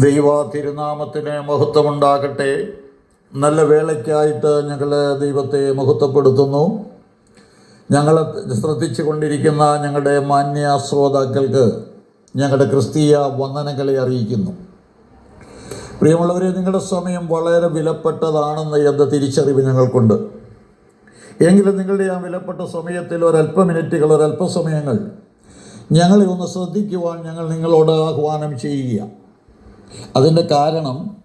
ദൈവ തിരുനാമത്തിന് മഹത്വമുണ്ടാകട്ടെ. നല്ല വേളയ്ക്കായിട്ട് ഞങ്ങൾ ദൈവത്തെ മഹത്വപ്പെടുത്തുന്നു. ഞങ്ങൾ ശ്രദ്ധിച്ചു കൊണ്ടിരിക്കുന്ന ഞങ്ങളുടെ മാന്യ ശ്രോതാക്കൾക്ക് ഞങ്ങളുടെ ക്രിസ്തീയ വന്ദനങ്ങളെ അറിയിക്കുന്നു. പ്രിയമുള്ളവരെ നിങ്ങളുടെ സമയം വളരെ വിലപ്പെട്ടതാണെന്ന് എന്ന തിരിച്ചറിവ് ഞങ്ങൾക്കുണ്ട്. എങ്കിലും നിങ്ങളുടെ ആ വിലപ്പെട്ട സമയത്തിൽ ഒരല്പ മിനിറ്റുകൾ ഒരല്പസമയങ്ങൾ ഞങ്ങളെ ഒന്ന് ശ്രദ്ധിക്കുവാൻ ഞങ്ങൾ നിങ്ങളോട് ആഹ്വാനം ചെയ്യുക അതിന്റെ കാരണം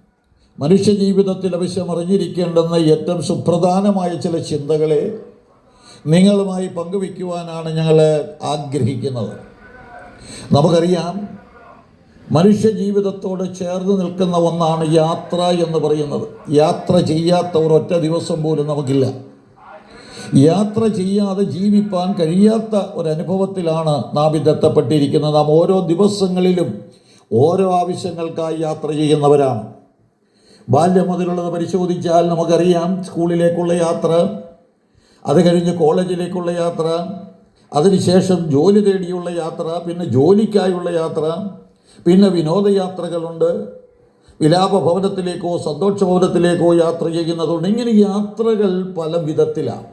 മനുഷ്യ ജീവിതത്തിൽ അവശ്യം അറിഞ്ഞിരിക്കേണ്ടുന്ന ഏറ്റവും സുപ്രധാനമായ ചില ചിന്തകളെ നിങ്ങളുമായി പങ്കുവയ്ക്കുവാനാണ് ഞങ്ങൾ ആഗ്രഹിക്കുന്നത്. നമുക്കറിയാം മനുഷ്യ ജീവിതത്തോട് ചേർന്ന് നിൽക്കുന്ന ഒന്നാണ് യാത്ര എന്ന് പറയുന്നത്. യാത്ര ചെയ്യാത്ത ഒരൊറ്റ ദിവസം പോലും നമുക്കില്ല. യാത്ര ചെയ്യാതെ ജീവിപ്പാൻ കഴിയാത്ത ഒരനുഭവത്തിലാണ് നാം ഇതെത്തപ്പെട്ടിരിക്കുന്നത്. നാം ഓരോ ദിവസങ്ങളിലും ഓരോ ആവശ്യങ്ങൾക്കായി യാത്ര ചെയ്യുന്നവരാണ്. ബാല്യം മുതലുള്ളത് പരിശോധിച്ചാൽ നമുക്കറിയാം സ്കൂളിലേക്കുള്ള യാത്ര അത് കഴിഞ്ഞ് കോളേജിലേക്കുള്ള യാത്ര അതിനുശേഷം ജോലി തേടിയുള്ള യാത്ര പിന്നെ ജോലിക്കായുള്ള യാത്ര പിന്നെ വിനോദയാത്രകളുണ്ട്. വിലാപ ഭവനത്തിലേക്കോ സന്തോഷ ഭവനത്തിലേക്കോ യാത്ര ചെയ്യുന്നതുകൊണ്ട് ഇങ്ങനെ യാത്രകൾ പല വിധത്തിലാണ്.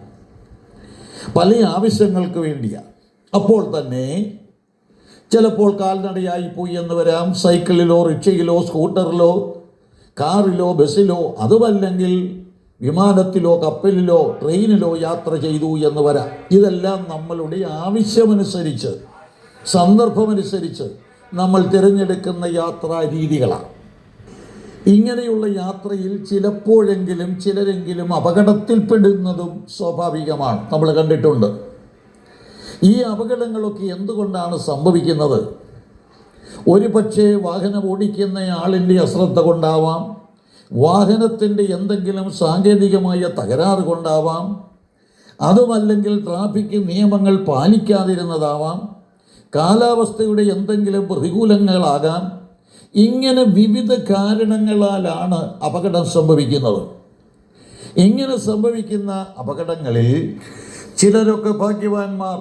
പല ആവശ്യങ്ങൾക്ക് വേണ്ടിയാണ്. അപ്പോൾ തന്നെ ചിലപ്പോൾ കാൽനടയായി പോയി എന്ന് വരാം. സൈക്കിളിലോ റിക്ഷയിലോ സ്കൂട്ടറിലോ കാറിലോ ബസ്സിലോ അതുമല്ലെങ്കിൽ വിമാനത്തിലോ കപ്പലിലോ ട്രെയിനിലോ യാത്ര ചെയ്തു എന്ന് വരാം. ഇതെല്ലാം നമ്മളുടെ ആവശ്യമനുസരിച്ച് സന്ദർഭമനുസരിച്ച് നമ്മൾ തിരഞ്ഞെടുക്കുന്ന യാത്രാ രീതികളാണ്. ഇങ്ങനെയുള്ള യാത്രയിൽ ചിലപ്പോഴെങ്കിലും ചിലരെങ്കിലും അപകടത്തിൽപ്പെടുന്നതും സ്വാഭാവികമാണ്. നമ്മൾ കണ്ടിട്ടുണ്ട്. ഈ അപകടങ്ങളൊക്കെ എന്തുകൊണ്ടാണ് സംഭവിക്കുന്നത്? ഒരു പക്ഷേ വാഹനം ഓടിക്കുന്ന ആളിന്റെ അശ്രദ്ധ കൊണ്ടാവാം വാഹനത്തിന്റെ എന്തെങ്കിലും സാങ്കേതികമായ തകരാറ് കൊണ്ടാവാം അതുമല്ലെങ്കിൽ ട്രാഫിക് നിയമങ്ങൾ പാലിക്കാതിരുന്നതാവാം കാലാവസ്ഥയുടെ എന്തെങ്കിലും പ്രതികൂലങ്ങളാകാം. ഇങ്ങനെ വിവിധ കാരണങ്ങളാലാണ് അപകടം സംഭവിക്കുന്നത്. ഇങ്ങനെ സംഭവിക്കുന്ന അപകടങ്ങളിൽ ചിലരൊക്കെ ഭാഗ്യവാന്മാർ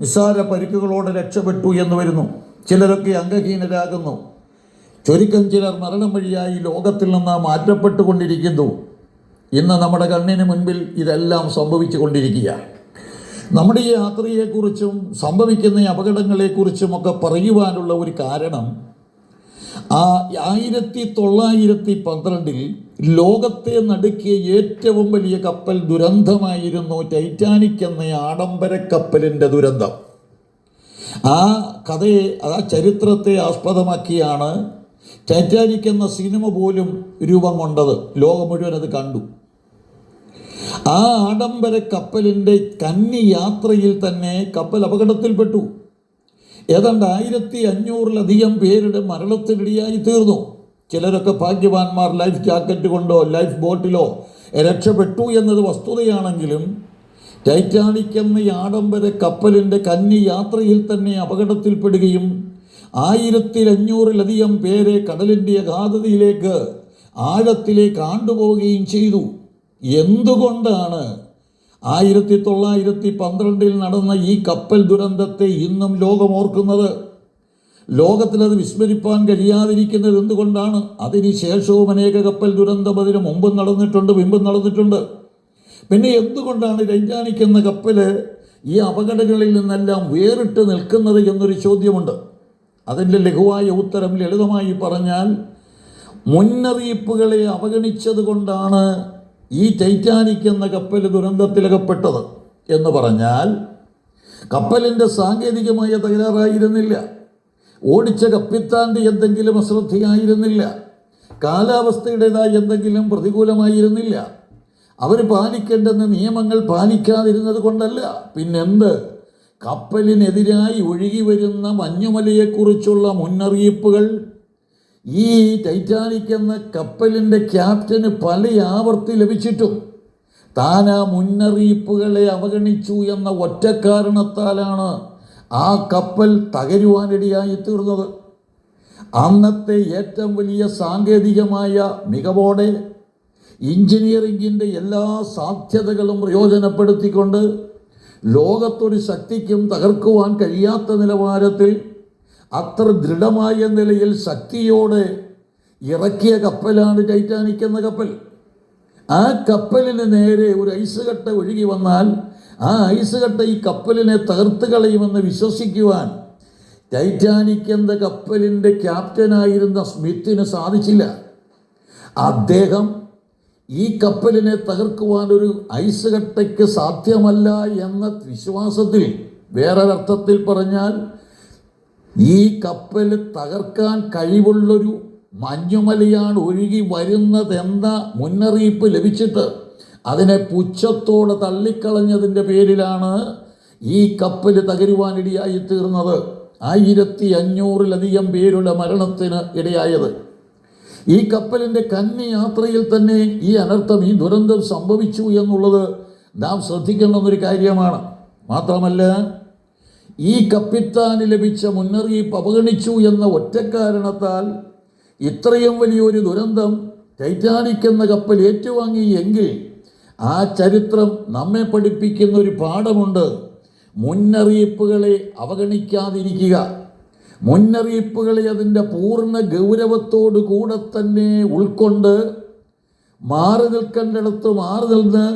നിസ്സാര പരിക്കുകളോടെ രക്ഷപ്പെട്ടു എന്ന് വരുന്നു. ചിലരൊക്കെ അംഗഹീനരാകുന്നു. ചുരുക്കം ചിലർ മരണം വഴിയായി ലോകത്തിൽ നിന്ന് മാറ്റപ്പെട്ടുകൊണ്ടിരിക്കുന്നു. ഇന്ന് നമ്മുടെ കണ്ണിന് മുൻപിൽ ഇതെല്ലാം സംഭവിച്ചു കൊണ്ടിരിക്കുകയാണ് നമ്മുടെ ഈ യാത്രയെക്കുറിച്ചും സംഭവിക്കുന്ന ഈ അപകടങ്ങളെക്കുറിച്ചുമൊക്കെ പറയുവാനുള്ള ഒരു കാരണം ആ ആയിരത്തി തൊള്ളായിരത്തി പന്ത്രണ്ടിൽ ലോകത്തെ നടുക്കിയ ഏറ്റവും വലിയ കപ്പൽ ദുരന്തമായിരുന്നു ടൈറ്റാനിക് എന്ന ആഡംബര കപ്പലിന്റെ ദുരന്തം. ആ കഥയെ ആ ചരിത്രത്തെ ആസ്പദമാക്കിയാണ് ടൈറ്റാനിക് എന്ന സിനിമ പോലും രൂപം കൊണ്ടത്. ലോകം മുഴുവൻ അത് കണ്ടു. ആ ആഡംബര കപ്പലിന്റെ കന്നി യാത്രയിൽ തന്നെ കപ്പൽ അപകടത്തിൽപ്പെട്ടു. ഏതാണ്ട് ആയിരത്തി അഞ്ഞൂറിലധികം പേരുടെ മരണത്തിനിടയായി തീർന്നു ചിലരൊക്കെ ഭാഗ്യവാന്മാർ ലൈഫ് ജാക്കറ്റ് കൊണ്ടോ ലൈഫ് ബോട്ടിലോ രക്ഷപ്പെട്ടു എന്നത് വസ്തുതയാണെങ്കിലും ടൈറ്റാനിക് എന്ന ആഡംബര കപ്പലിന്റെ കന്നി യാത്രയിൽ തന്നെ അപകടത്തിൽപ്പെടുകയും ആയിരത്തി അഞ്ഞൂറിലധികം പേരെ കടലിന്റെ അഗാധതയിലേക്ക് ആഴത്തിലേക്ക് ആണ്ടുപോവുകയും ചെയ്തു. എന്തുകൊണ്ടാണ് ആയിരത്തി തൊള്ളായിരത്തി പന്ത്രണ്ടിൽ നടന്ന ഈ കപ്പൽ ദുരന്തത്തെ ഇന്നും ലോകം ഓർക്കുന്നത് ലോകത്തിലത് വിസ്മരിപ്പാൻ കഴിയാതിരിക്കുന്നത് എന്തുകൊണ്ടാണ്? അതിന് ശേഷവും അനേക കപ്പൽ ദുരന്തം അതിന് മുമ്പും നടന്നിട്ടുണ്ട് മുമ്പും നടന്നിട്ടുണ്ട്. പിന്നെ എന്തുകൊണ്ടാണ് രഞ്ജാനിക്കുന്ന കപ്പൽ ഈ അപകടങ്ങളിൽ നിന്നെല്ലാം വേറിട്ട് നിൽക്കുന്നത് എന്നൊരു ചോദ്യമുണ്ട്. അതിന്റെ ലഘുവായ ഉത്തരം ലളിതമായി പറഞ്ഞാൽ മുന്നറിയിപ്പുകളെ അവഗണിച്ചത് കൊണ്ടാണ് ഈ ടൈറ്റാനിക് എന്ന കപ്പൽ ദുരന്തത്തിലകപ്പെട്ടത് എന്ന് പറഞ്ഞാൽ കപ്പലിന്റെ സാങ്കേതികമായ തകരാറായിരുന്നില്ല. ഓടിച്ച കപ്പിത്താന്റെ എന്തെങ്കിലും അശ്രദ്ധയായിരുന്നില്ല. കാലാവസ്ഥയുടേതായ എന്തെങ്കിലും പ്രതികൂലമായിരുന്നില്ല. അവർ പാലിക്കേണ്ടെന്ന് നിയമങ്ങൾ പാലിക്കാതിരുന്നത് കൊണ്ടല്ല. പിന്നെന്ത്? കപ്പലിനെതിരായി ഒഴുകി വരുന്ന മഞ്ഞുമലയെക്കുറിച്ചുള്ള മുന്നറിയിപ്പുകൾ ഈ ടൈറ്റാനിക് എന്ന കപ്പലിന്റെ ക്യാപ്റ്റന് പല ആവർത്തി ലഭിച്ചിട്ടും താൻ ആ മുന്നറിയിപ്പുകളെ അവഗണിച്ചു എന്ന ഒറ്റ കാരണത്താലാണ് ആ കപ്പൽ തകരുവാനിടയായി തീർന്നത്. അന്നത്തെ ഏറ്റവും വലിയ സാങ്കേതികമായ മികവോടെ എഞ്ചിനീയറിംഗിന്റെ എല്ലാ സാധ്യതകളും പ്രയോജനപ്പെടുത്തിക്കൊണ്ട് ലോകത്തൊരു ശക്തിക്കും തകർക്കുവാൻ കഴിയാത്ത നിലവാരത്തിൽ അത്ര ദൃഢമായ നിലയിൽ ശക്തിയോടെ ഇറക്കിയ കപ്പലാണ് ടൈറ്റാനിക് എന്ന കപ്പൽ. ആ കപ്പലിന് നേരെ ഒരു ഐസ് കട്ട ഒഴുകി വന്നാൽ ആ ഐസ് കട്ട ഈ കപ്പലിനെ തകർത്ത് കളയുമെന്ന് വിശ്വസിക്കുവാൻ ടൈറ്റാനിക് എന്ന കപ്പലിന്റെ ക്യാപ്റ്റനായിരുന്ന സ്മിത്തിന് സാധിച്ചില്ല. അദ്ദേഹം ഈ കപ്പലിനെ തകർക്കുവാൻ ഒരു ഐസ് കട്ടയ്ക്ക് സാധ്യമല്ല എന്ന വിശ്വാസത്തിൽ വേറൊരർത്ഥത്തിൽ പറഞ്ഞാൽ ഈ കപ്പൽ തകർക്കാൻ കഴിവുള്ളൊരു മഞ്ഞുമലയാണ് ഒഴുകി വരുന്നതെന്ന മുന്നറിയിപ്പ് ലഭിച്ചിട്ട് അതിനെ പുച്ഛത്തോടെ തള്ളിക്കളഞ്ഞതിന്റെ പേരിലാണ് ഈ കപ്പൽ തകരുവാനിടയായി തീർന്നത്. ആയിരത്തി അഞ്ഞൂറിലധികം പേരുടെ മരണത്തിന് ഇടയായത്. ഈ കപ്പലിന്റെ കന്നി യാത്രയിൽ തന്നെ ഈ അനർത്ഥം ഈ ദുരന്തം സംഭവിച്ചു എന്നുള്ളത് നാം ശ്രദ്ധിക്കേണ്ടുന്നൊരു കാര്യമാണ്. മാത്രമല്ല ഈ കപ്പിത്താന് ലഭിച്ച മുന്നറിയിപ്പ് അവഗണിച്ചു എന്ന ഒറ്റ കാരണത്താൽ ഇത്രയും വലിയൊരു ദുരന്തം ടൈറ്റാനിക് എന്ന കപ്പൽ ഏറ്റുവാങ്ങി എങ്കിൽ ആ ചരിത്രം നമ്മെ പഠിപ്പിക്കുന്ന ഒരു പാഠമുണ്ട്. മുന്നറിയിപ്പുകളെ അവഗണിക്കാതിരിക്കുക. മുന്നറിയിപ്പുകളെ അതിന്റെ പൂർണ ഗൗരവത്തോടു കൂടെ തന്നെ ഉൾക്കൊണ്ട് മാറി നിൽക്കേണ്ടിടത്ത് മാറി നിന്ന്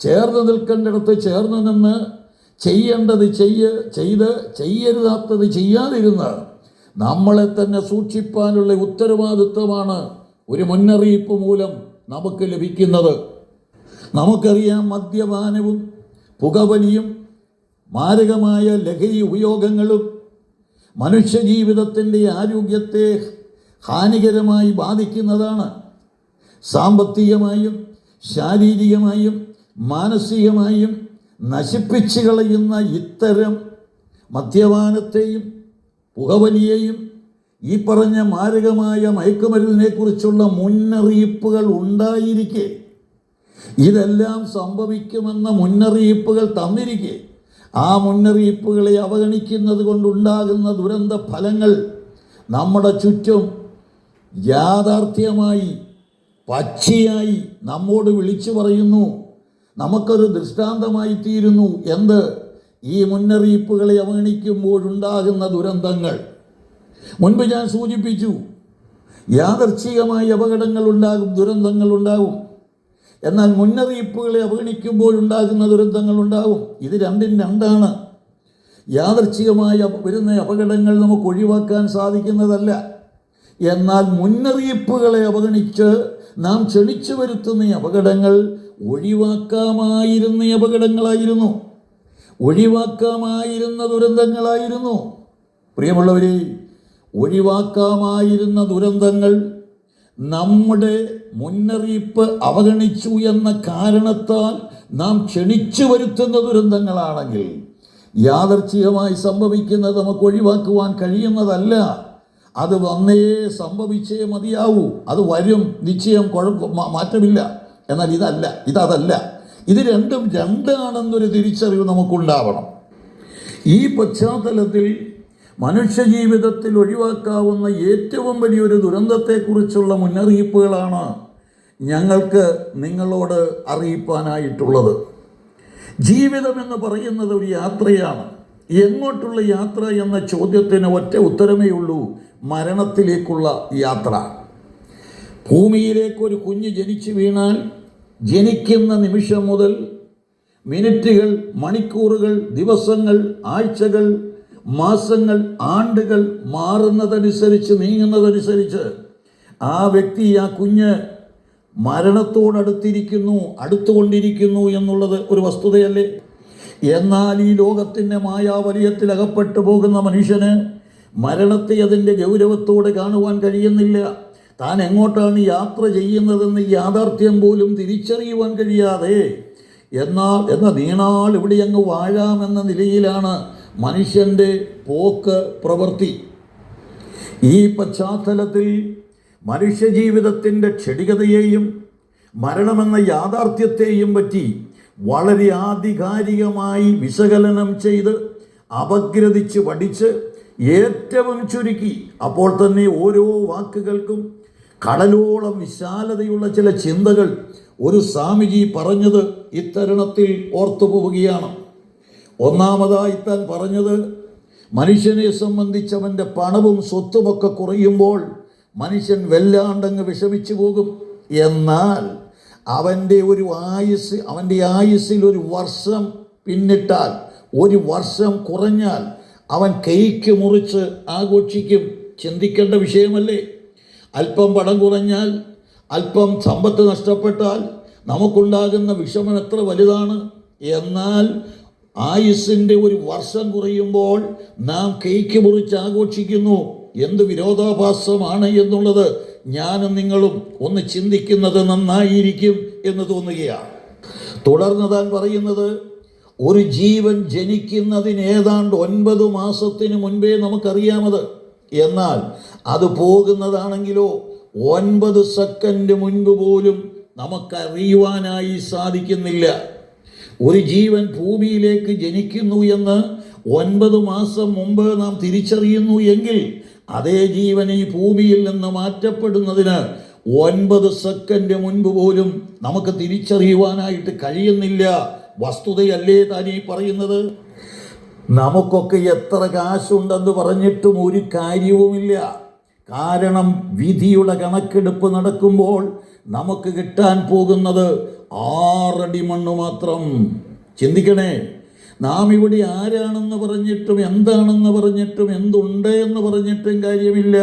ചേർന്ന് നിൽക്കേണ്ടിടത്ത് ചേർന്ന് നിന്ന് ചെയ്യേണ്ടത് ചെയ്യ ചെയ്ത് ചെയ്യരുതാത്തത് ചെയ്യാതിരുന്ന് നമ്മളെ തന്നെ സൂക്ഷിപ്പാനുള്ള ഉത്തരവാദിത്വമാണ് ഒരു മുന്നറിയിപ്പ് മൂലം നമുക്ക് ലഭിക്കുന്നത്. നമുക്കറിയാം മദ്യപാനവും പുകവലിയും മാരകമായ ലഹരി ഉപയോഗങ്ങളും മനുഷ്യജീവിതത്തിന്റെ ആരോഗ്യത്തെ ഹാനികരമായി ബാധിക്കുന്നതാണ്. സാമ്പത്തികമായും ശാരീരികമായും മാനസികമായും നശിപ്പിച്ചു കളയുന്ന ഇത്തരം മദ്യപാനത്തെയും പുകവലിയെയും ഈ പറഞ്ഞ മാരകമായ മയക്കുമരുന്നിനെക്കുറിച്ചുള്ള മുന്നറിയിപ്പുകൾ ഉണ്ടായിരിക്കെ. ഇതെല്ലാം സംഭവിക്കുമെന്ന മുന്നറിയിപ്പുകൾ തന്നിരിക്കെ. ആ മുന്നറിയിപ്പുകളെ അവഗണിക്കുന്നത് കൊണ്ടുണ്ടാകുന്ന ദുരന്ത ഫലങ്ങൾ നമ്മുടെ ചുറ്റും യാഥാർത്ഥ്യമായി പച്ചയായി നമ്മോട് വിളിച്ചു പറയുന്നു. നമുക്കൊരു ദൃഷ്ടാന്തമായി തീരുന്നു എന്ത്? ഈ മുന്നറിയിപ്പുകളെ അവഗണിക്കുമ്പോഴുണ്ടാകുന്ന ദുരന്തങ്ങൾ. മുൻപ് ഞാൻ സൂചിപ്പിച്ചു യാദർച്ഛികമായ അപകടങ്ങൾ ഉണ്ടാകും ദുരന്തങ്ങൾ ഉണ്ടാകും എന്നാൽ മുന്നറിയിപ്പുകളെ അവഗണിക്കുമ്പോഴുണ്ടാകുന്ന ദുരന്തങ്ങൾ ഉണ്ടാകും ഇത് രണ്ടും രണ്ടാണ്. യാദർച്ഛികമായ വരുന്ന അപകടങ്ങൾ നമുക്ക് ഒഴിവാക്കാൻ സാധിക്കുന്നതല്ല. എന്നാൽ മുന്നറിയിപ്പുകളെ അവഗണിച്ച് നാം ക്ഷണിച്ചു വരുത്തുന്ന അപകടങ്ങൾ ഒഴിവാക്കാമായിരുന്ന അപകടങ്ങളായിരുന്നു. ഒഴിവാക്കാമായിരുന്ന ദുരന്തങ്ങളായിരുന്നു. പ്രിയമുള്ളവരെ ഒഴിവാക്കാമായിരുന്ന ദുരന്തങ്ങൾ നമ്മുടെ മുന്നറിയിപ്പ് അവഗണിച്ചു എന്ന കാരണത്താൽ നാം ക്ഷണിച്ചു വരുത്തുന്ന ദുരന്തങ്ങളാണെങ്കിൽ യാദർച്ഛികമായി സംഭവിക്കുന്നത് നമുക്ക് ഒഴിവാക്കുവാൻ കഴിയുന്നതല്ല. അത് വന്നേ സംഭവിച്ചേ മതിയാവൂ. അത് വരും. നിശ്ചയം കുഴപ്പം മാറ്റമില്ല. എന്നാൽ ഇതല്ല ഇതതല്ല. ഇത് രണ്ടും രണ്ടാണെന്നൊരു തിരിച്ചറിവ് നമുക്കുണ്ടാവണം. ഈ പശ്ചാത്തലത്തിൽ മനുഷ്യജീവിതത്തിൽ ഒഴിവാക്കാവുന്ന ഏറ്റവും വലിയൊരു ദുരന്തത്തെക്കുറിച്ചുള്ള മുന്നറിയിപ്പുകളാണ് ഞങ്ങൾക്ക് നിങ്ങളോട് അറിയിപ്പാനായിട്ടുള്ളത്. ജീവിതം എന്ന് പറയുന്നത് ഒരു യാത്രയാണ്. എങ്ങോട്ടുള്ള യാത്ര എന്ന ചോദ്യത്തിന് ഒറ്റ ഉത്തരമേ ഉള്ളൂ മരണത്തിലേക്കുള്ള യാത്ര. ഭൂമിയിലേക്ക് ഒരു കുഞ്ഞ് ജനിച്ചു വീണാൽ ജനിക്കുന്ന നിമിഷം മുതൽ മിനിറ്റുകൾ മണിക്കൂറുകൾ ദിവസങ്ങൾ ആഴ്ചകൾ മാസങ്ങൾ ആണ്ടുകൾ മാറുന്നതനുസരിച്ച് നീങ്ങുന്നതനുസരിച്ച് ആ വ്യക്തി ആ കുഞ്ഞ് മരണത്തോടടുത്തിരിക്കുന്നു അടുത്തുകൊണ്ടിരിക്കുന്നു എന്നുള്ളത് ഒരു വസ്തുതയല്ലേ? എന്നാൽ ഈ ലോകത്തിന്റെ മായാവലയത്തിൽ അകപ്പെട്ടു പോകുന്ന മനുഷ്യന് മരണത്തെ അതിന്റെ ഗൗരവത്തോടെ കാണുവാൻ കഴിയുന്നില്ല. താൻ എങ്ങോട്ടാണ് യാത്ര ചെയ്യുന്നതെന്ന് യാഥാർത്ഥ്യം പോലും തിരിച്ചറിയുവാൻ കഴിയാതെ എന്നാൽ എന്ന നീണാൾ ഇവിടെ അങ്ങ് വാഴാമെന്ന നിലയിലാണ് മനുഷ്യന്റെ പോക്ക് പ്രവൃത്തി. ഈ പശ്ചാത്തലത്തിൽ മനുഷ്യജീവിതത്തിന്റെ ക്ഷണികതയെയും മരണമെന്ന യാഥാർത്ഥ്യത്തെയും പറ്റി വളരെ ആധികാരികമായി വിശകലനം ചെയ്ത് അപഗ്രഥിച്ച് പഠിച്ച് ഏറ്റവും ചുരുക്കി അപ്പോൾ തന്നെ ഓരോ വാക്കുകൾക്കും കടലോളം വിശാലതയുള്ള ചില ചിന്തകൾ ഒരു സ്വാമിജി പറഞ്ഞത് ഇത്തരുണത്തിൽ ഓർത്തു പോവുകയാണ്. ഒന്നാമതായി താൻ പറഞ്ഞത് മനുഷ്യനെ സംബന്ധിച്ചവന്റെ പണവും സ്വത്തുമൊക്കെ കുറയുമ്പോൾ മനുഷ്യൻ വല്ലാണ്ടങ്ങ് വിഷമിച്ചു പോകും. എന്നാൽ അവന്റെ ഒരു ആയുസ് അവന്റെ ആയുസ്സിൽ ഒരു വർഷം പിന്നിട്ടാൽ ഒരു വർഷം കുറഞ്ഞാൽ അവൻ കേക്ക് മുറിച്ച് ആഘോഷിക്കും. ചിന്തിക്കേണ്ട വിഷയമല്ലേ? അല്പം പണം കുറഞ്ഞാൽ അല്പം സമ്പത്ത് നഷ്ടപ്പെട്ടാൽ നമുക്കുണ്ടാകുന്ന വിഷമം എത്ര വലുതാണ്. എന്നാൽ ആയുസ്സിന്റെ ഒരു വർഷം കുറയുമ്പോൾ നാം കേക്ക് മുറിച്ച് ആഘോഷിക്കുന്നു. എന്ത് വിരോധാഭാസമാണ് എന്നുള്ളത് ഞാനും നിങ്ങളും ഒന്ന് ചിന്തിക്കുന്നത് നന്നായിരിക്കും എന്ന് തോന്നുകയാണ്. തുടർന്ന് താൻ പറയുന്നത് ഒരു ജീവൻ ജനിക്കുന്നതിന് ഏതാണ്ട് ഒൻപത് മാസത്തിന് മുൻപേ നമുക്കറിയാമത്. എന്നാൽ അത് പോകുന്നതാണെങ്കിലോ ഒൻപത് സെക്കൻഡ് മുൻപ് പോലും നമുക്കറിയുവാനായി സാധിക്കുന്നില്ല. ഒരു ജീവൻ ഭൂമിയിലേക്ക് ജനിക്കുന്നു എന്ന് ഒൻപത് മാസം മുമ്പ് നാം തിരിച്ചറിയുന്നു എങ്കിൽ അതേ ജീവൻ ഈ ഭൂമിയിൽ നിന്ന് മാറ്റപ്പെടുന്നതിന് ഒൻപത് സെക്കൻഡ് മുൻപ് പോലും നമുക്ക് തിരിച്ചറിയുവാനായിട്ട് കഴിയുന്നില്ല. വസ്തുതയല്ലേ താനീ പറയുന്നത്? നമുക്കൊക്കെ എത്ര കാശുണ്ടെന്ന് പറഞ്ഞിട്ടും ഒരു കാര്യവുമില്ല. കാരണം വിധിയുടെ കണക്കെടുപ്പ് നടക്കുമ്പോൾ നമുക്ക് കിട്ടാൻ പോകുന്നത് ആറടി മണ്ണ് മാത്രം. ചിന്തിക്കണേ നാം ഇവിടെ ആരാണെന്ന് പറഞ്ഞിട്ടും എന്താണെന്ന് പറഞ്ഞിട്ടും എന്തുണ്ട് എന്ന് പറഞ്ഞിട്ടും കാര്യമില്ല.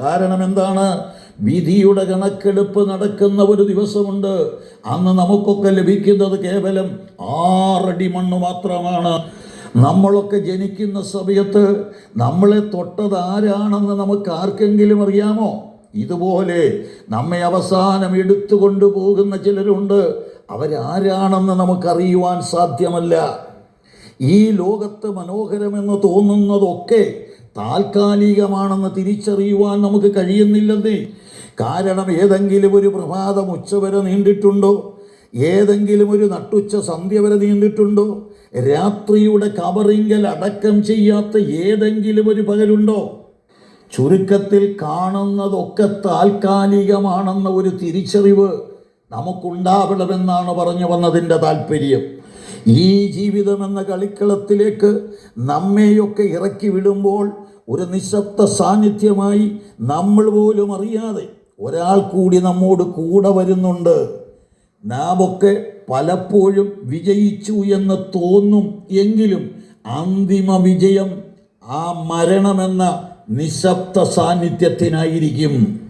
കാരണം എന്താണ്? വിധിയുടെ കണക്കെടുപ്പ് നടക്കുന്ന ഒരു ദിവസമുണ്ട്. അന്ന് നമുക്കൊക്കെ ലഭിക്കുന്നത് കേവലം ആറടി മണ്ണ് മാത്രമാണ്. നമ്മളൊക്കെ ജനിക്കുന്ന സമയത്ത് നമ്മളെ തൊട്ടത് ആരാണെന്ന് നമുക്ക് ആർക്കെങ്കിലും അറിയാമോ? ഇതുപോലെ നമ്മെ അവസാനം എടുത്തു കൊണ്ടുപോകുന്ന ചിലരുണ്ട്. അവരാരാണെന്ന് നമുക്കറിയുവാൻ സാധ്യമല്ല. ഈ ലോകത്ത് മനോഹരമെന്ന് തോന്നുന്നതൊക്കെ താൽക്കാലികമാണെന്ന് തിരിച്ചറിയുവാൻ നമുക്ക് കഴിയുന്നില്ലെന്നേ. കാരണം ഏതെങ്കിലും ഒരു പ്രഭാതം ഉച്ചവരെ നീണ്ടിട്ടുണ്ടോ? ഏതെങ്കിലും ഒരു നട്ടുച്ച സന്ധ്യ വരെ നീണ്ടിട്ടുണ്ടോ? രാത്രിയുടെ കവറിങ്കൽ അടക്കം ചെയ്യാത്ത ഏതെങ്കിലും ഒരു പകലുണ്ടോ? ചുരുക്കത്തിൽ കാണുന്നതൊക്കെ താൽക്കാലികമാണെന്ന ഒരു തിരിച്ചറിവ് നമുക്കുണ്ടാവണമെന്നാണ് പറഞ്ഞു വന്നതിന്റെ താല്പര്യം ഈ ജീവിതം എന്ന കളിക്കളത്തിലേക്ക് നമ്മെയൊക്കെ ഇറക്കി വിടുമ്പോൾ ഒരു നിശബ്ദ സാന്നിധ്യമായി നമ്മൾ പോലും അറിയാതെ ഒരാൾ കൂടി നമ്മോട് കൂടെ വരുന്നുണ്ട്. നാമൊക്കെ പലപ്പോഴും വിജയിച്ചു എന്ന് തോന്നും എങ്കിലും അന്തിമ വിജയം ആ മരണമെന്ന നിശബ്ദ സാന്നിധ്യത്തിനായിരിക്കും.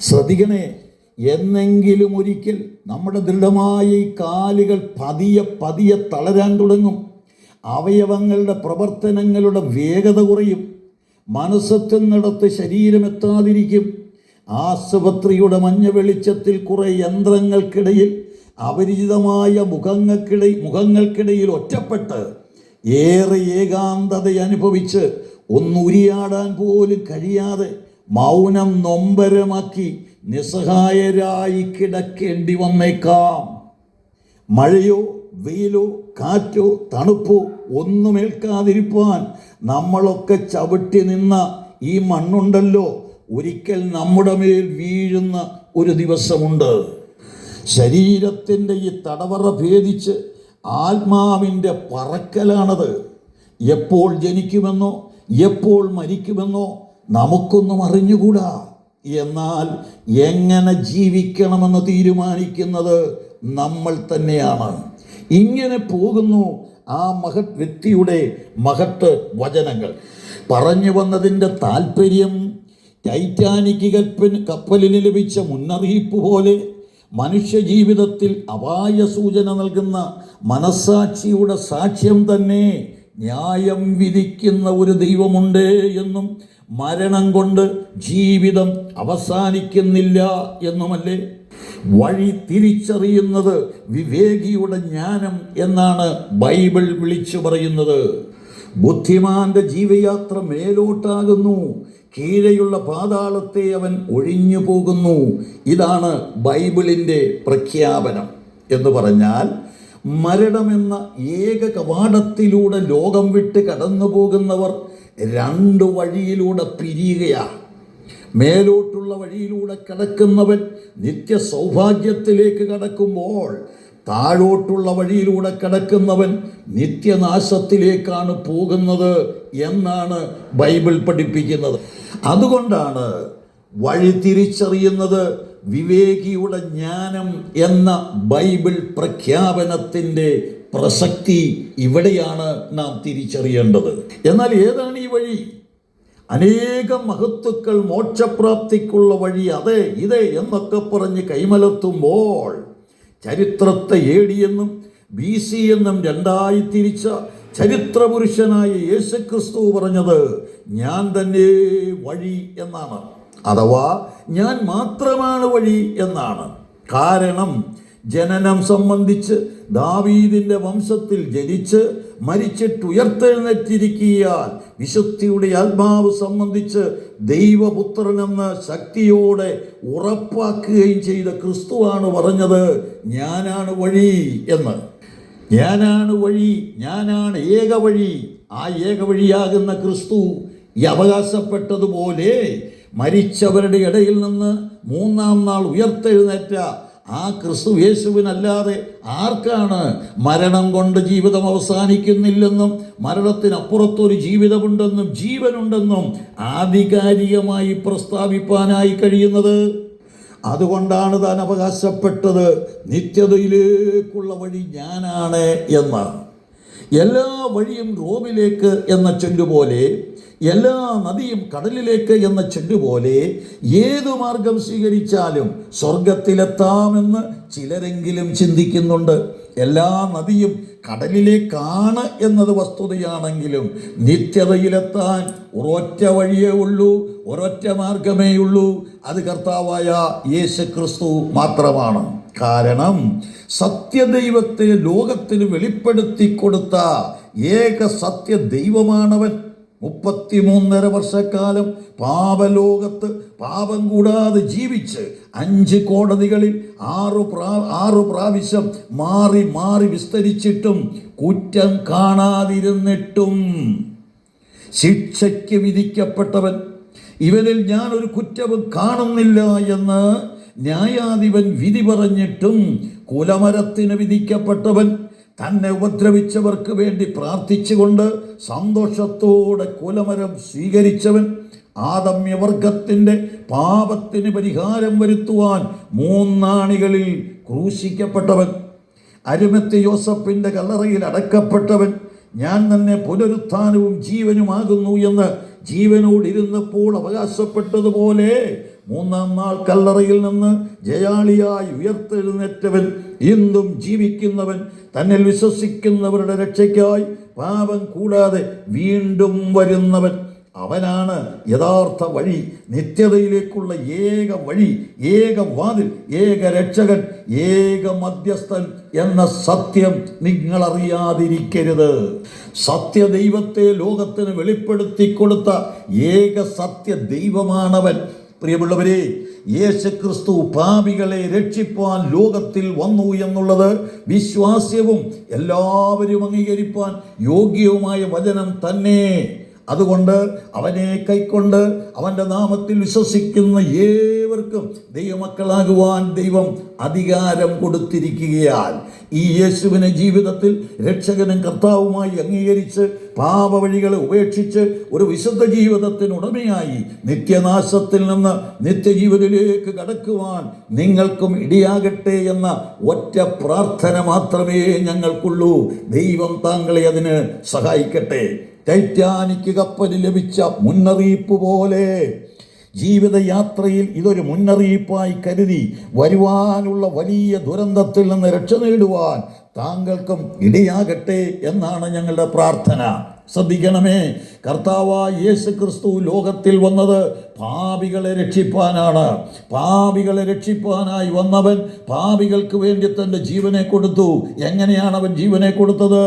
ശ്രദ്ധിക്കണേ എന്നെങ്കിലും ഒരിക്കൽ നമ്മുടെ ദൃഢമായ ഈ കാലുകൾ പതിയെ പതിയെ തളരാൻ തുടങ്ങും. അവയവങ്ങളുടെ പ്രവർത്തനങ്ങളുടെ വേഗത കുറയും. മനസ്സെത്തുന്നിടത്ത് ശരീരമെത്താതിരിക്കും. ആശുപത്രിയുടെ മഞ്ഞ വെളിച്ചത്തിൽ കുറെ യന്ത്രങ്ങൾക്കിടയിൽ അപരിചിതമായ മുഖങ്ങൾക്കിടയിൽ മുഖങ്ങൾക്കിടയിൽ ഒറ്റപ്പെട്ട് ഏറെ ഏകാന്തത അനുഭവിച്ച് ഒന്നുരിയാടാൻ പോലും കഴിയാതെ മൗനം നൊമ്പരമാക്കി നിസ്സഹായരായി കിടക്കേണ്ടി വന്നേക്കാം. മഴയോ വെയിലോ കാറ്റോ തണുപ്പോ ഒന്നുമേൽക്കാതിരിപ്പാൻ നമ്മളൊക്കെ ചവിട്ടി നിന്ന ഈ മണ്ണുണ്ടല്ലോ. ഒരിക്കൽ നമ്മുടെ മേൽ വീഴുന്ന ഒരു ദിവസമുണ്ട്. ശരീരത്തിന്റെ ഈ തടവറ ഭേദിച്ച് ആത്മാവിന്റെ പറക്കലാണത്. എപ്പോൾ ജനിക്കുമെന്നോ എപ്പോൾ മരിക്കുമെന്നോ നമുക്കൊന്നും അറിഞ്ഞുകൂടാ. എന്നാൽ എങ്ങനെ ജീവിക്കണമെന്ന് തീരുമാനിക്കുന്നത് നമ്മൾ തന്നെയാണ്. ഇങ്ങനെ പോകുന്നു ആ മഹത് വ്യക്തിയുടെ മഹത്ത് വചനങ്ങൾ. പറഞ്ഞു വന്നതിന്റെ താല്പര്യം ടൈറ്റാനിക് കൽപ്പന കപ്പലിന് ലഭിച്ച മുന്നറിയിപ്പ് പോലെ മനുഷ്യജീവിതത്തിൽ അപായ സൂചന നൽകുന്ന മനസ്സാക്ഷിയുടെ സാക്ഷ്യം തന്നെ ന്യായം വിധിക്കുന്ന ഒരു ദൈവമുണ്ട് എന്നും മരണം കൊണ്ട് ജീവിതം അവസാനിക്കുന്നില്ല എന്നുമല്ലേ? വഴി തിരിച്ചറിയുന്നത് വിവേകിയുടെ ജ്ഞാനം എന്നാണ് ബൈബിൾ വിളിച്ചു പറയുന്നത്. ബുദ്ധിമാന്റെ ജീവയാത്ര മേലോട്ടാകുന്നു. കീഴെയുള്ള പാതാളത്തെ അവൻ ഒഴിഞ്ഞു പോകുന്നു. ഇതാണ് ബൈബിളിന്റെ പ്രഖ്യാപനം എന്ന് പറഞ്ഞാൽ മരണമെന്ന ഏക കവാടത്തിലൂടെ ലോകം വിട്ട് കടന്നു പോകുന്നവർ രണ്ട് വഴിയിലൂടെ പിരിയുകയാണ്. മേലോട്ടുള്ള വഴിയിലൂടെ കടക്കുന്നവൻ നിത്യ സൗഭാഗ്യത്തിലേക്ക് കടക്കുമ്പോൾ താഴോട്ടുള്ള വഴിയിലൂടെ കടക്കുന്നവൻ നിത്യനാശത്തിലേക്കാണ് പോകുന്നത് എന്നാണ് ബൈബിൾ പഠിപ്പിക്കുന്നത്. അതുകൊണ്ടാണ് വഴി തിരിച്ചറിയുന്നത് വിവേകിയുടെ ജ്ഞാനം എന്ന ബൈബിൾ പ്രഖ്യാപനത്തിന്റെ പ്രസക്തി ഇവിടെയാണ് നാം തിരിച്ചറിയേണ്ടത്. എന്നാൽ ഏതാണ് ഈ വഴി? അനേക മഹത്തുക്കൾ മോക്ഷപ്രാപ്തിക്കുള്ള വഴി അതെ ഇതേ എന്നൊക്കെ പറഞ്ഞ് കൈമലർത്തുമ്പോൾ ചരിത്രത്തെ ഏടിയെന്നും ബി സി എന്നും രണ്ടായി തിരിച്ച ചരിത്രപുരുഷനായ യേശുക്രിസ്തു പറഞ്ഞത് ഞാൻ തന്നെ വഴി എന്നാണ്. അഥവാ ഞാൻ മാത്രമാണ് വഴി എന്നാണ്. കാരണം ജനനം സംബന്ധിച്ച് ദാവീദിന്റെ വംശത്തിൽ ജനിച്ച് മരിച്ചിട്ടുയർത്തെഴുന്നേറ്റിരിക്കിയാൽ വിശുദ്ധിയുടെ ആത്മാവ് സംബന്ധിച്ച് ദൈവപുത്രനെന്ന് ശക്തിയോടെ ഉറപ്പാക്കുകയും ചെയ്ത ക്രിസ്തുവാണ് പറഞ്ഞത് ഞാനാണ് വഴി എന്ന്. ഞാനാണ് വഴി ഞാനാണ് ഏക വഴി. ആ ഏക വഴിയാകുന്ന ക്രിസ്തു ഈ അവകാശപ്പെട്ടതുപോലെ മരിച്ചവരുടെ ഇടയിൽ നിന്ന് മൂന്നാം നാൾ ഉയർത്തെഴുന്നേറ്റ ആ ക്രിസ്തു യേശുവിനല്ലാതെ ആർക്കാണ് മരണം കൊണ്ട് ജീവിതം അവസാനിക്കുന്നില്ലെന്നും മരണത്തിനപ്പുറത്തൊരു ജീവിതമുണ്ടെന്നും ജീവനുണ്ടെന്നും ആധികാരികമായി പ്രസ്താവിപ്പാനായി കഴിയുന്നത്? അതുകൊണ്ടാണ് താൻ അവകാശപ്പെട്ടത്. നിത്യതയിലേക്കുള്ള വഴി ഞാനാണ് എന്ന്. എല്ലാ വഴിയും റോമിലേക്ക് എന്ന ചെല്ലുപോലെ എല്ലാ നദിയും കടലിലേക്ക് എന്ന ചെല്ലുപോലെ ഏതു മാർഗം സ്വീകരിച്ചാലും സ്വർഗത്തിലെത്താമെന്ന് ചിലരെങ്കിലും ചിന്തിക്കുന്നുണ്ട്. എല്ലാ നദിയും കടലിലേക്കാണ് എന്നത് വസ്തുതയാണെങ്കിലും നിത്യതയിലെത്താൻ ഒരൊറ്റ വഴിയേ ഉള്ളൂ ഒരൊറ്റ മാർഗമേ ഉള്ളൂ. അത് കർത്താവായ യേശു ക്രിസ്തു മാത്രമാണ്. കാരണം സത്യദൈവത്തെ ലോകത്തിന് വെളിപ്പെടുത്തി കൊടുത്ത ഏക സത്യ ദൈവമാണവൻ മുപ്പത്തിമൂന്നര വർഷക്കാലം പാപലോകത്ത് പാപം കൂടാതെ ജീവിച്ച് അഞ്ച് കോടതികളിൽ ആറു പ്രാ ആറു പ്രാവശ്യം മാറി മാറി വിസ്തരിച്ചിട്ടും കുറ്റം കാണാതിരുന്നിട്ടും ശിക്ഷയ്ക്ക് വിധിക്കപ്പെട്ടവൻ. ഇവരിൽ ഞാനൊരു കുറ്റവും കാണുന്നില്ല എന്ന് ന്യായാധിപൻ വിധി പറഞ്ഞിട്ടും കുലമരത്തിന് വിധിക്കപ്പെട്ടവൻ തന്നെ ഉപദ്രവിച്ചവർക്ക് വേണ്ടി പ്രാർത്ഥിച്ചുകൊണ്ട് സന്തോഷത്തോടെ കുലമരം സ്വീകരിച്ചവൻ ആദമ്യവർഗത്തിന്റെ പാപത്തിന് പരിഹാരം വരുത്തുവാൻ മൂന്നാണികളിൽ ക്രൂശിക്കപ്പെട്ടവൻ. അരുമത്ത് യോസഫിന്റെ കല്ലറയിൽ അടക്കപ്പെട്ടവൻ ഞാൻ തന്നെ പുനരുത്ഥാനവും ജീവനുമാകുന്നു എന്ന് ജീവനോടിരുന്നപ്പോൾ അവകാശപ്പെട്ടതുപോലെ മൂന്നാം നാൾ കല്ലറയിൽ നിന്ന് ജയാളിയായി ഉയർത്തെഴുന്നേറ്റവൻ ഇന്നും ജീവിക്കുന്നവൻ തന്നിൽ വിശ്വസിക്കുന്നവരുടെ രക്ഷയ്ക്കായി പാപം കൂടാതെ വീണ്ടും വരുന്നവൻ. അവനാണ് യഥാർത്ഥ വഴി നിത്യതയിലേക്കുള്ള ഏക വഴി ഏക വാതിൽ ഏക രക്ഷകൻ ഏക മധ്യസ്ഥൻ എന്ന സത്യം നിങ്ങൾ അറിയാതിരിക്കരുത് സത്യദൈവത്തെ ലോകത്തിന് വെളിപ്പെടുത്തി കൊടുത്ത ഏക സത്യ ദൈവമാണവൻ പ്രിയമുള്ളവരെ യേശുക്രിസ്തു പാപികളെ രക്ഷിപ്പാൻ ലോകത്തിൽ വന്നു എന്നുള്ളത് വിശ്വാസ്യവും എല്ലാവരും അംഗീകരിപ്പാൻ യോഗ്യവുമായ വചനം തന്നെ. അതുകൊണ്ട് അവനെ കൈക്കൊണ്ട് അവന്റെ നാമത്തിൽ വിശ്വസിക്കുന്ന ഏവർക്കും ദൈവമക്കളാകുവാൻ ദൈവം അധികാരം കൊടുത്തിരിക്കുകയാൽ ഈ യേശുവിനെ ജീവിതത്തിൽ രക്ഷകനും കർത്താവുമായി അംഗീകരിച്ച് പാപവഴികളെ ഉപേക്ഷിച്ച് ഒരു വിശുദ്ധ ജീവിതത്തിന് ഉടമയായി നിത്യനാശത്തിൽ നിന്ന് നിത്യജീവിതത്തിലേക്ക് കടക്കുവാൻ നിങ്ങൾക്കും ഇടിയാകട്ടെ എന്ന ഒറ്റ പ്രാർത്ഥന മാത്രമേ ഞങ്ങൾക്കുള്ളൂ. ദൈവം താങ്കളെ അതിന് സഹായിക്കട്ടെ. ടൈറ്റാനിക് കപ്പലിൽ ലഭിച്ച മുന്നറിയിപ്പ് പോലെ ജീവിതയാത്രയിൽ ഇതൊരു മുന്നറിയിപ്പായി കരുതി വരുവാനുള്ള വലിയ ദുരന്തത്തിൽ നിന്ന് രക്ഷ നേടുവാൻ താങ്കൾക്കും ഇടയാകട്ടെ എന്നാണ് ഞങ്ങളുടെ പ്രാർത്ഥന. ശ്രദ്ധിക്കണമേ കർത്താവായ യേശു ക്രിസ്തു ലോകത്തിൽ വന്നത് പാപികളെ രക്ഷിപ്പാനാണ്. പാപികളെ രക്ഷിപ്പാനായി വന്നവൻ പാപികൾക്ക് വേണ്ടി തന്റെ ജീവനെ കൊടുത്തു. എങ്ങനെയാണ് അവൻ ജീവനെ കൊടുത്തത്?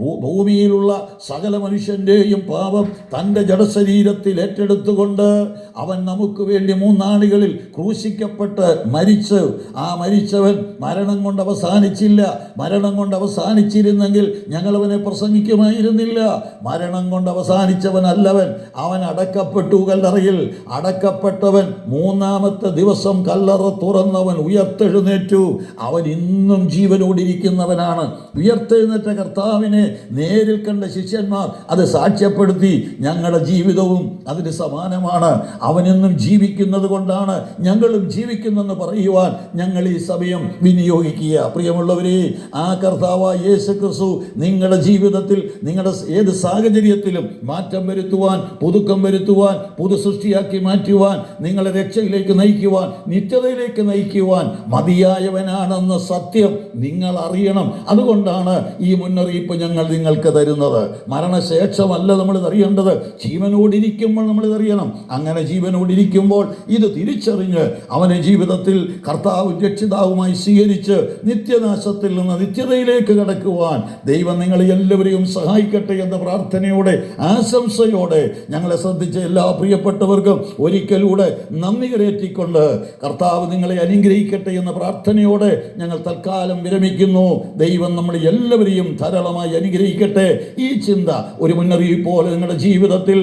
ഭൂമിയിലുള്ള സകല മനുഷ്യന്റെയും പാപം തന്റെ ജഡശരീരത്തിൽ ഏറ്റെടുത്തുകൊണ്ട് അവൻ നമുക്ക് വേണ്ടി മൂന്നാണികളിൽ ക്രൂശിക്കപ്പെട്ട് മരിച്ചു. ആ മരിച്ചവൻ മരണം കൊണ്ട് അവസാനിച്ചില്ല. മരണം കൊണ്ട് അവസാനിച്ചിരുന്നെങ്കിൽ ഞങ്ങളവനെ പ്രസംഗിക്കുമായിരുന്നില്ല. മരണം കൊണ്ട് അവസാനിച്ചവനല്ലവൻ. അവൻ അടക്കപ്പെട്ടു കല്ലറയിൽ. അടക്കപ്പെട്ടവൻ മൂന്നാമത്തെ ദിവസം കല്ലറ തുറന്നവൻ ഉയർത്തെഴുന്നേറ്റു. അവൻ ഇന്നും ജീവനോടിരിക്കുന്നവനാണ്. ഉയർത്തെഴുന്നേറ്റ കർത്താവിനെ നേരിൽ കണ്ട ശിഷ്യന്മാർ അത് സാക്ഷ്യപ്പെടുത്തി ഞങ്ങളുടെ ജീവിതവും അതിന് സമാനമാണ്. അവനെന്നും ജീവിക്കുന്നത് കൊണ്ടാണ് ഞങ്ങളും ജീവിക്കുന്നെന്ന് പറയുവാൻ ഞങ്ങൾ ഈ സമയം വിനിയോഗിക്കുക. പ്രിയമുള്ളവരെ ആ കർത്താവ് യേശു ക്രിസ്തു നിങ്ങളുടെ ജീവിതത്തിൽ നിങ്ങളുടെ ഏത് സാഹചര്യത്തിലും മാറ്റം വരുത്തുവാൻ പുതുക്കം വരുത്തുവാൻ പുതു സൃഷ്ടിയാക്കി മാറ്റുവാൻ നിങ്ങളെ രക്ഷയിലേക്ക് നയിക്കുവാൻ നിത്യതയിലേക്ക് നയിക്കുവാൻ മതിയായവനാണെന്ന സത്യം നിങ്ങൾ അറിയണം. അതുകൊണ്ടാണ് ഈ മുന്നറിയിപ്പ് ഞങ്ങൾ നിങ്ങൾക്ക് തരുന്നത്. മരണശേഷമല്ല നമ്മൾ അറിയേണ്ടത് ജീവനോടിരിക്കുമ്പോൾ നമ്മൾ ഇതറിയണം അങ്ങനെ ജീവനോടിരിക്കുമ്പോൾ ഇത് തിരിച്ചറിഞ്ഞ് അവനെ ജീവിതത്തിൽ കർത്താവ് രക്ഷിതാവുമായി സ്വീകരിച്ച് നിത്യനാശത്തിൽ നിന്ന് നിത്യതയിലേക്ക് കടക്കുവാൻ ദൈവം നിങ്ങളെ എല്ലാവരെയും സഹായിക്കട്ടെ എന്ന പ്രാർത്ഥനയോടെ ആശംസയോടെ ഞങ്ങളെ ശ്രദ്ധിച്ച എല്ലാ പ്രിയപ്പെട്ടവർക്കും ഒരിക്കലൂടെ നന്ദി കരേറ്റിക്കൊണ്ട് കർത്താവ് നിങ്ങളെ അനുഗ്രഹിക്കട്ടെ എന്ന പ്രാർത്ഥനയോടെ ഞങ്ങൾ തൽക്കാലം വിരമിക്കുന്നു. ദൈവം നമ്മൾ എല്ലാവരെയും ധാരാളമായി അനുഗ്രഹിക്കട്ടെ. ഈ ചിന്ത ഒരു മുന്നറിയിപ്പ് പോലെ നിങ്ങളുടെ ജീവിതത്തിൽ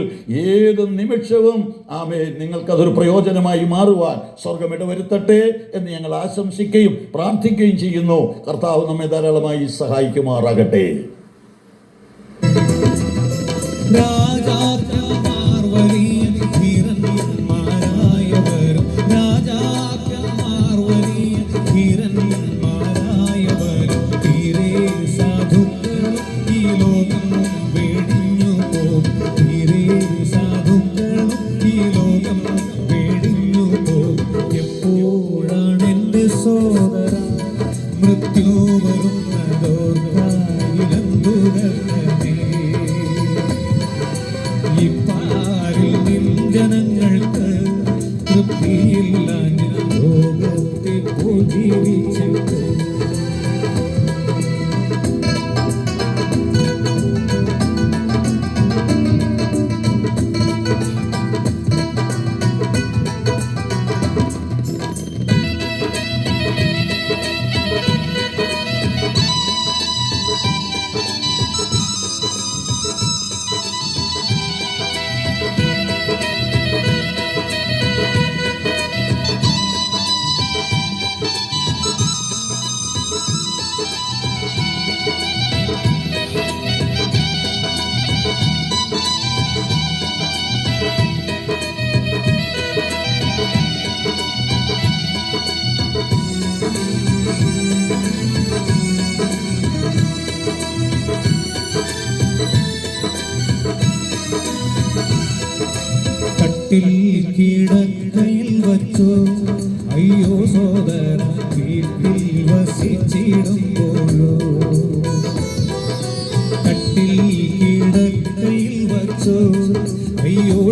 ഏത് നിമിഷവും ആമേ നിങ്ങൾക്കതൊരു പ്രയോജനമായി മാറുവാൻ സ്വർഗം ഇടവരുത്തട്ടെ എന്ന് ഞങ്ങൾ ആശംസിക്കുകയും പ്രാർത്ഥിക്കുകയും ചെയ്യുന്നു. കർത്താവ് നമ്മെ ധാരാളമായി സഹായിക്കുമാറാകട്ടെ. രാജാക്കന്മാർ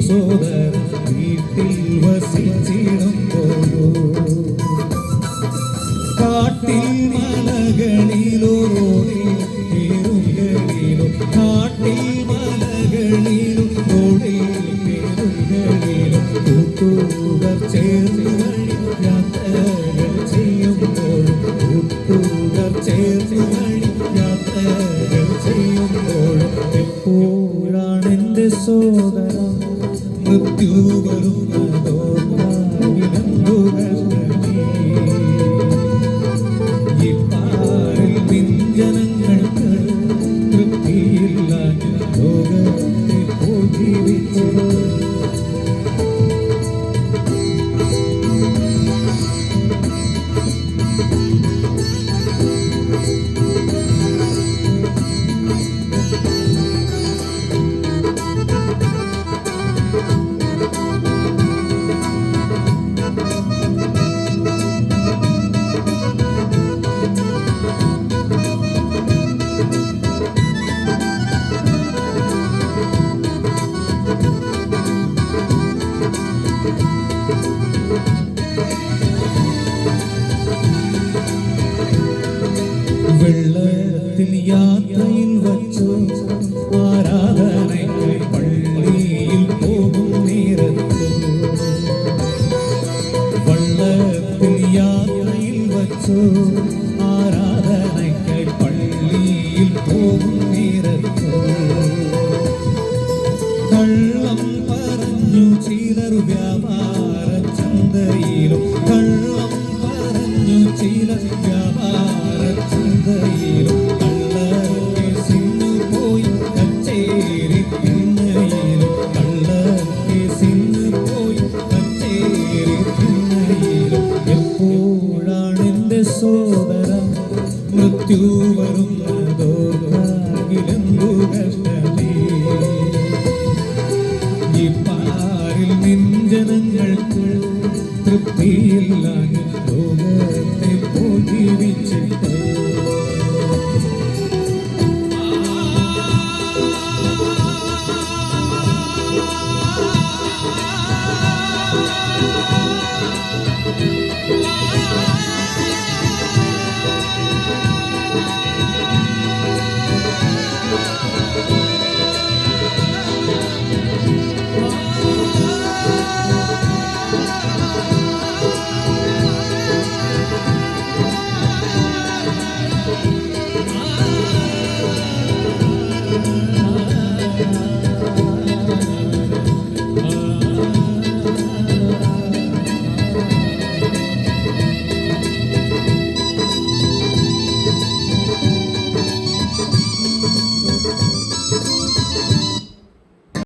sober യാത്രയിൽ വച്ചു ആരാധനയ്ക്കായി പള്ളിയിൽ പോകും